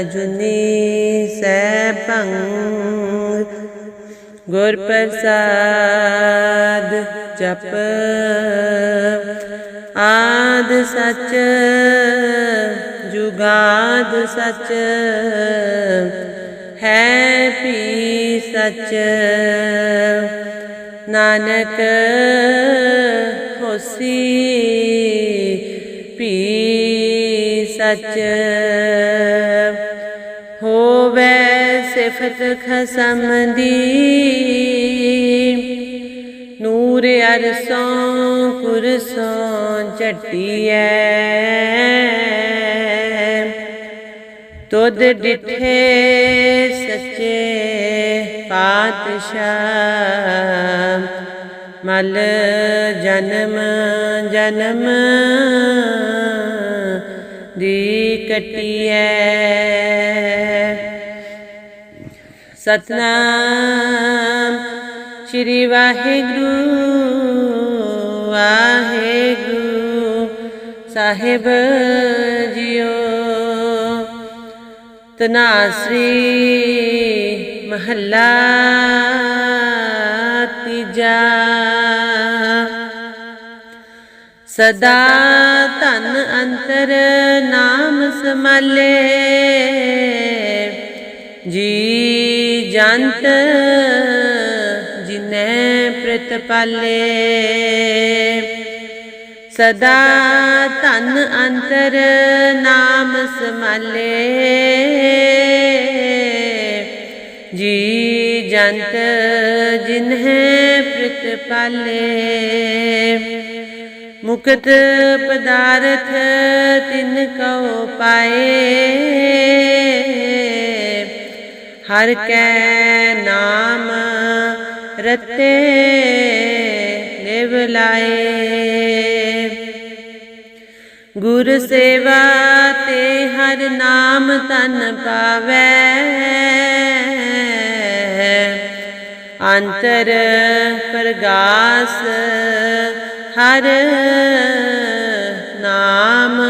ਅਜੁਨੀ ਸੈਭੰ ਗੁਰ ਪ੍ਰਸਾਦ ਜਪ। ਆਦ ਸਚ, ਜੁਗਾਦ ਸਚ, ਹੈ ਪੀ ਸਚ। ਨਾਨਕ ਹੋਸੀ ਪੀ ਸਚ। ਸਿਫਤ ਖਸਮ ਦੀ ਨੂਰ ਅਰਸੋਂ ਕੁਰਸੋਂ ਝਟੀਐ। ਤੁਧ ਡਿਠੇ ਸੱਚੇ ਪਾਤਸ਼ਾਹ। ਮਲ ਜਨਮ ਜਨਮ ਦੀ ਕਟੀਐ। ਸਤਨਾਮ। ਸ੍ਰੀ ਵਾਹਿਗੁਰੂ ਵਾਹਿਗੁਰੂ ਸਾਹਿਬ ਜੀਓ। ਤਨਾਸਰੀ ਮਹੱਲਾ ਤੀਜਾ। ਸਦਾ ਧਨ ਅੰਤਰ ਨਾਮ ਸਮਾਲੇ ਜੀ ਜੰਤ ਜਿਨੇ ਪ੍ਰਤਪਾਲੇ ਸਦਾ ਧਨ ਅੰਤਰ ਨਾਮ ਸਮਾਲੇ। ਜੀ ਜੰਤ ਜਿਨਹਿ ਪ੍ਰਤਪਾਲੇ ਮੁਕਤ ਪਦਾਰਥ ਤਿਨ ਕਉ ਪਾਏ। ਹਰ ਕੈ ਨਾਮ ਰਤੇ ਨਿਵ ਲਾਏ। ਗੁਰ ਸੇਵਾ ਤੇ ਹਰ ਨਾਮ ਤਨ ਪਾਵੈ। ਅੰਤਰ ਪ੍ਰਗਾਸ ਹਰ ਨਾਮ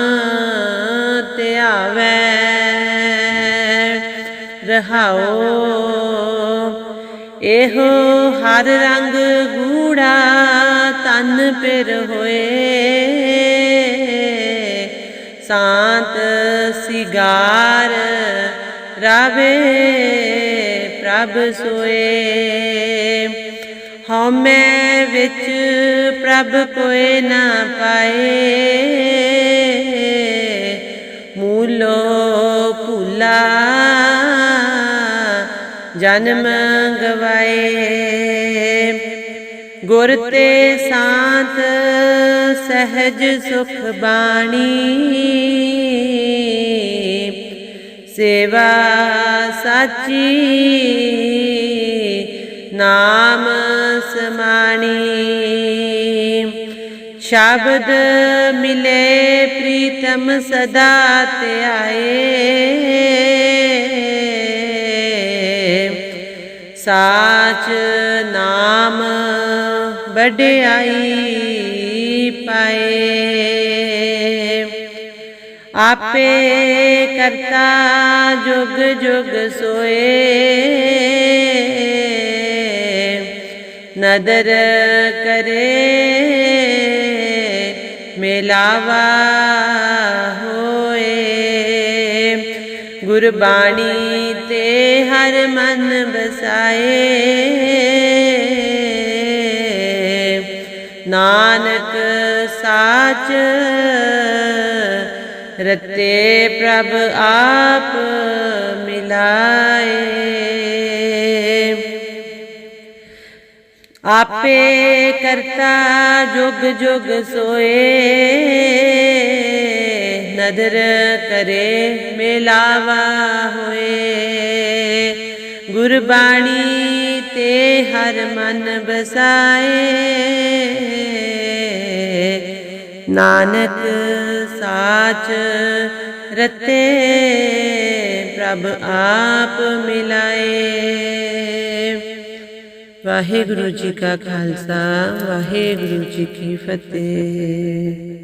ਰਹਾਓ। ਇਹੋ ਹਰ ਰੰਗ ਗੂੜਾ ਤਨ ਪਿਰ ਹੋਏ। ਸਾਤ ਸਿਗਾਰ ਰਾਵੇ ਪ੍ਰਭ ਸੋਏ। ਹਉਮੈ ਵਿੱਚ ਪ੍ਰਭ ਕੋਏ ਨਾ ਪਾਏ। ਜਨਮ ਗਵਾਏ ਗੁਰ ਤੇ ਸਾਤ, ਸਹਿਜ ਸੁਖ ਬਾਣੀ। ਸੇਵਾ ਸਾਚੀ, ਨਾਮ ਸਮਾਣੀ। ਸ਼ਬਦ ਮਿਲੇ, ਪ੍ਰੀਤਮ ਸਦਾ ਧਿਆਏ ਸਾਚ ਨਾਮ ਵਡਿਆਈ ਪਾਏ। ਆਪੇ ਕਰਤਾ ਜੁਗ ਜੁਗ ਸੋਏ। ਨਦਰ ਕਰੇ ਮਿਲਾਵਾ ਹੋਏ। ਗੁਰਬਾਣੀ ਤੇ ਹਰ ਮਨ ਬਸਾਏ ਨਾਨਕ ਸਾਚ ਰਤੇ ਪ੍ਰਭ ਆਪ ਮਿਲਾਏ। ਆਪੇ ਕਰਤਾ ਜੁਗ ਜੁਗ ਸੋਏ। ਨਦਰ ਕਰੇ ਮਿਲਾਵਾ ਹੋਏ। ਗੁਰਬਾਣੀ ਤੇ ਹਰ ਮਨ ਬਸਾਏ ਨਾਨਕ ਸਾਚ ਰਤੇ ਪ੍ਰਭ ਆਪ ਮਿਲਾਏ। ਵਾਹਿਗੁਰੂ ਜੀ ਕਾ ਖਾਲਸਾ, ਵਾਹਿਗੁਰੂ ਜੀ ਕੀ ਫਤਿਹ।